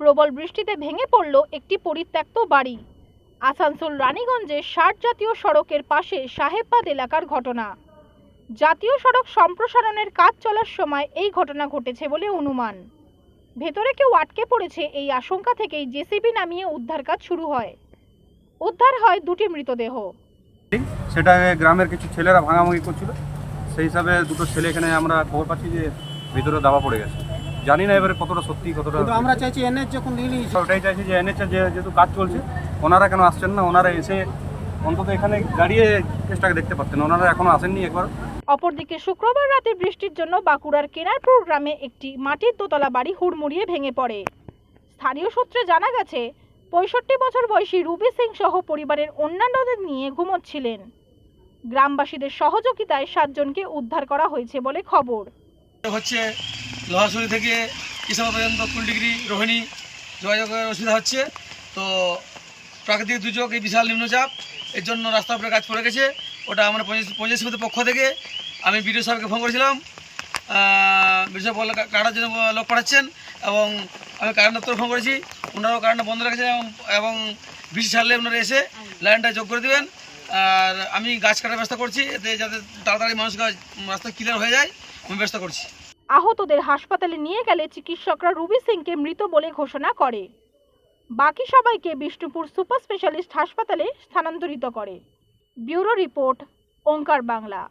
প্রবল বৃষ্টিতে ভেঙে পড়ল একটি পরিত্যক্ত বাড়ি। আসানসোল রানীগঞ্জে ষাট জাতীয় সড়কের পাশে সাহেববাদ এলাকার ঘটনা। জাতীয় সড়ক সম্প্রসারণের কাজ চলার সময় এই ঘটনা ঘটেছে বলে অনুমান। ভেতরে কেউ আটকে পড়েছে এই আশঙ্কা থেকেই জেসিবি নামিয়ে উদ্ধার কাজ শুরু হয়। উদ্ধার হয় দুটি মৃতদেহ। সেটা গ্রামের কিছু ছেলেরা ভাঙাভাঙি করছিল। সেই হিসাবে দুটো ছেলে এখানে আমরা খবর পাচ্ছি যে ভিতরে দাবা পড়ে গেছে। জানি না এবারে কতটা সত্যি কতটা আমরা চাইছি এনএচ যখন নিয়ে ওটাই চাইছি যে এনেছে যে যেহেতু কাজ চলছে ওনারা কেন আসছেন না? ওনারা এসে অন্তত এখানে দাঁড়িয়ে কেসটাকে দেখতে পাচ্ছেন ওনারা এখনও আসেননি একবার। অপরদিকে শুক্রবার রাতে বৃষ্টির জন্য বাঁকুড়ার কেনারপুর গ্রামে একটি মাটির দোতলা বাড়ি হুড়মুড়িয়ে ভেঙে পড়ে। স্থানীয় সূত্রে জানা গেছে পঁয়ষট্টি বছর বয়সী রুবি সিং সহ পরিবারের অন্যান্যদের নিয়ে ঘুমোচ্ছিলেন। গ্রামবাসীদের সহযোগিতায় সাতজনকে উদ্ধার করা হয়েছে বলে খবর। হচ্ছে লোহাশুরি থেকে কিষান পর্যন্ত কুল ডিগ্রি রোহিণী যোগাযোগের অসুবিধা হচ্ছে। তো প্রাকৃতিক দুর্যোগ এই বিশাল নিম্নচাপ, এর জন্য রাস্তার উপরে কাজ পড়ে গেছে। ওটা আমরা পঞ্চায়েত সমিতির পক্ষ থেকে আমি বিডিও সাহেবকে ফোন করেছিলাম। বিডিও সাহেব কাটার জন্য লোক পাঠাচ্ছেন এবং আমি কারেন্ট দপ্তর ফোন করেছি। ওনারাও কারেন্ট বন্ধ রেখেছেন এবং এবং বৃষ্টি ছাড়লে ওনারা এসে লাইনটা যোগ করে দেবেন। আর আমি গাছ কাটার ব্যবস্থা করছি। এতে যাতে তাড়াতাড়ি মানুষ গাছ রাস্তা ক্লিয়ার হয়ে যায়, আমি ব্যবস্থা করছি। আহতদের হাসপাতালে নিয়ে গেলে চিকিৎসকরা রুবি সিংকে মৃত বলে ঘোষণা করে। বাকি সবাইকে বিষ্ণুপুর সুপার স্পেশালিস্ট হাসপাতালে স্থানান্তরিত করে। Bureau report, Onkar Bangla.